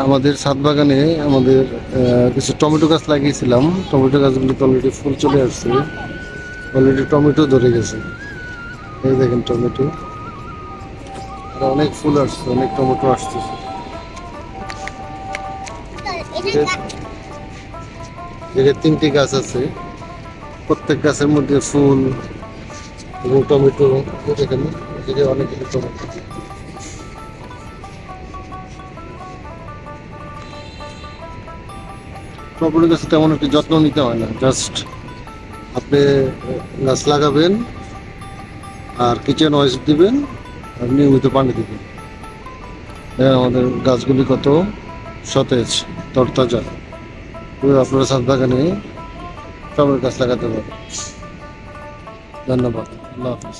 আমাদের ছাদ বাগানে আমাদের কিছু টমেটো গাছ লাগিয়েছিলাম। টমেটো গাছগুলিতে অলরেডি ফুল চলে আসছে। অলরেডি টমেটো ধরে গেছে। এই দেখেন টমেটো। আর অনেক ফুল আসছে, অনেক টমেটো আসতেছে এখানে তিনটি গাছ আছে। প্রত্যেক গাছের মধ্যে ফুল এবং টমেটো এদিকে অনেকগুলো টমেটো। টমেটো গাছে তেমন একটি যত্ন নিতে হয় না। জাস্ট আপনি গাছ লাগাবেন, আর কিচেন ওয়েস্ট দিবেন, আর নিয়মিত পানি দিবেন। আমাদের গাছগুলি কত সতেজ, তরতাজা। আপনারা ছাদ বাগানে টমেটো গাছ লাগাতে পারেন। ধন্যবাদ। আল্লাহ হাফিজ।